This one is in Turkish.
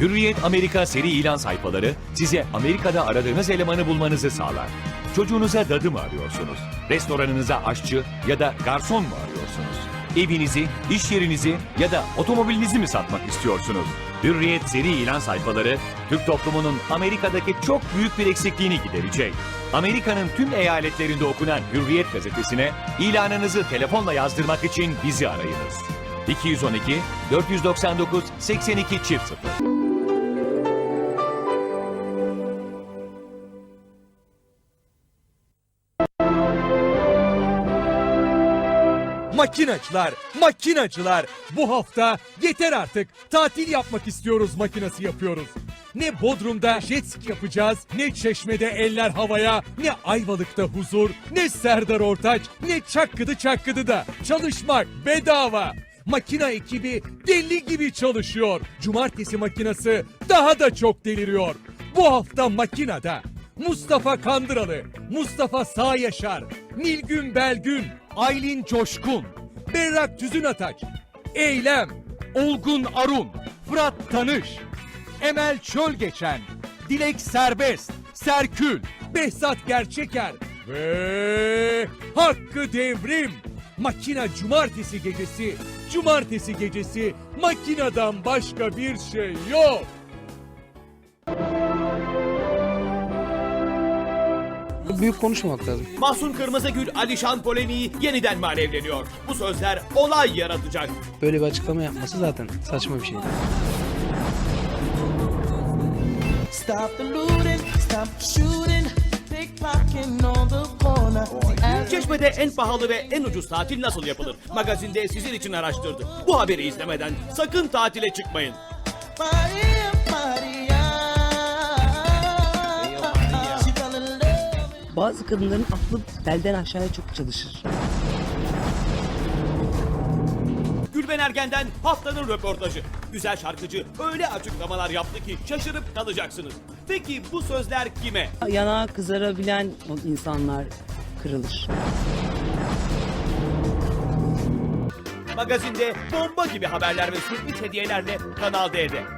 Hürriyet Amerika seri ilan sayfaları size Amerika'da aradığınız elemanı bulmanızı sağlar. Çocuğunuza dadı mı arıyorsunuz? Restoranınıza aşçı ya da garson mu arıyorsunuz? Evinizi, iş yerinizi ya da otomobilinizi mi satmak istiyorsunuz? Hürriyet seri ilan sayfaları Türk toplumunun Amerika'daki çok büyük bir eksikliğini giderecek. Amerika'nın tüm eyaletlerinde okunan Hürriyet gazetesine ilanınızı telefonla yazdırmak için bizi arayınız. 212 499 82 çift 0. Makinacılar, makinacılar. Bu hafta yeter artık. Tatil yapmak istiyoruz makinası yapıyoruz. Ne Bodrum'da jet ski yapacağız, ne Çeşme'de eller havaya, ne Ayvalık'ta huzur, ne Serdar Ortaç, ne Çakkıdı Çakkıdı'da. Çalışmak bedava. Makina ekibi deli gibi çalışıyor. Cumartesi makinası daha da çok deliriyor. Bu hafta makinada Mustafa Kandıralı, Mustafa Sağ Yaşar, Nilgün Belgün, Aylin Coşkun, Berrak Tüzün Ataç, Eylem, Olgun Arun, Fırat Tanış, Emel Çölgeçen, Dilek Serbest, Serkül, Behzat Gerçeker ve Hakkı Devrim. Makina cumartesi gecesi, cumartesi gecesi makinadan başka bir şey yok. Büyük konuşmamak lazım. Mahsun Kırmızıgül Alişan polemiği yeniden alevleniyor? Bu sözler olay yaratacak. Böyle bir açıklama yapması zaten saçma bir şey. Stop the looting, stop the shooting, pickpocketing on the corner. The average Çeşme'de en pahalı ve en ucuz tatil nasıl yapılır? Magazinde sizin için araştırdı. Bu haberi izlemeden sakın tatile çıkmayın. Maria, Maria. Bazı kadınların aklı belden aşağıya çok çalışır. Gülben Ergen'den haftanın röportajı. Güzel şarkıcı öyle açıklamalar yaptı ki şaşırıp kalacaksınız. Peki bu sözler kime? Yanağı kızarabilen insanlar kırılır. Magazinde bomba gibi haberler ve sürpriz hediyelerle Kanal D'de.